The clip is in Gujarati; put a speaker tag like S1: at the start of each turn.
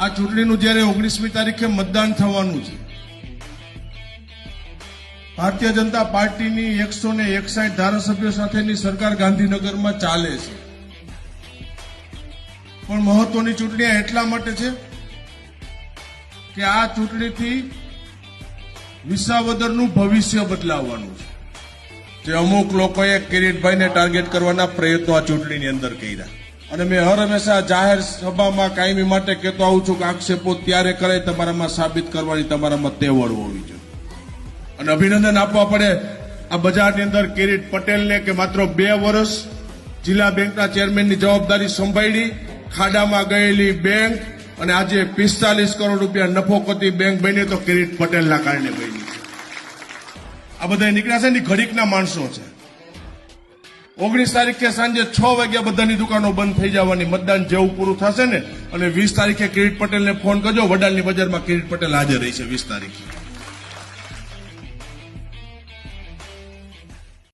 S1: આ ચૂંટણીનું જ્યારે ઓગણીસમી તારીખે મતદાન થવાનું છે, ભારતીય જનતા પાર્ટીની એકસો ને એકસાઠ ધારાસભ્યો સાથેની સરકાર ગાંધીનગરમાં ચાલે છે. પણ મહત્વની ચૂંટણી એટલા માટે છે કે આ ચૂંટણીથી વિસાવદરનું ભવિષ્ય બદલાવવાનું છે. જે અમુક લોકોએ કિરીટભાઈને ટાર્ગેટ કરવાના પ્રયત્નો આ ચૂંટણીની અંદર કર્યા. અને મેં હર હંમેશા જાહેર સભામાં કાયમી માટે કહેતો આવું છું કે આક્ષેપો ત્યારે કરે તમારામાં સાબિત કરવાની તમારામાં તેવડ હોવી જોઈએ. અને અભિનંદન આપવા પડે આ બજારની અંદર કિરીટ પટેલને કે માત્ર બે વર્ષ જિલ્લા બેંકના ચેરમેનની જવાબદારી સંભાળી, ખાડામાં ગયેલી બેંક અને આજે પિસ્તાલીસ કરોડ રૂપિયા નફો કરતી બેંક બની તો કિરીટ પટેલના કારણે બની. આ બધા નીકળ્યા છે ને, ઘડીકના માણસો છે. ઓગણીસ તારીખે સાંજે છ વાગ્યા બધાની દુકાનો બંધ થઈ જવાની મતદાન જેવું પૂરું થશે ને, અને વીસ તારીખે કિરીટ પટેલને ફોન કરજો. વડાલની બજારમાં કિરીટ પટેલ હાજર રહેશે વીસ તારીખે.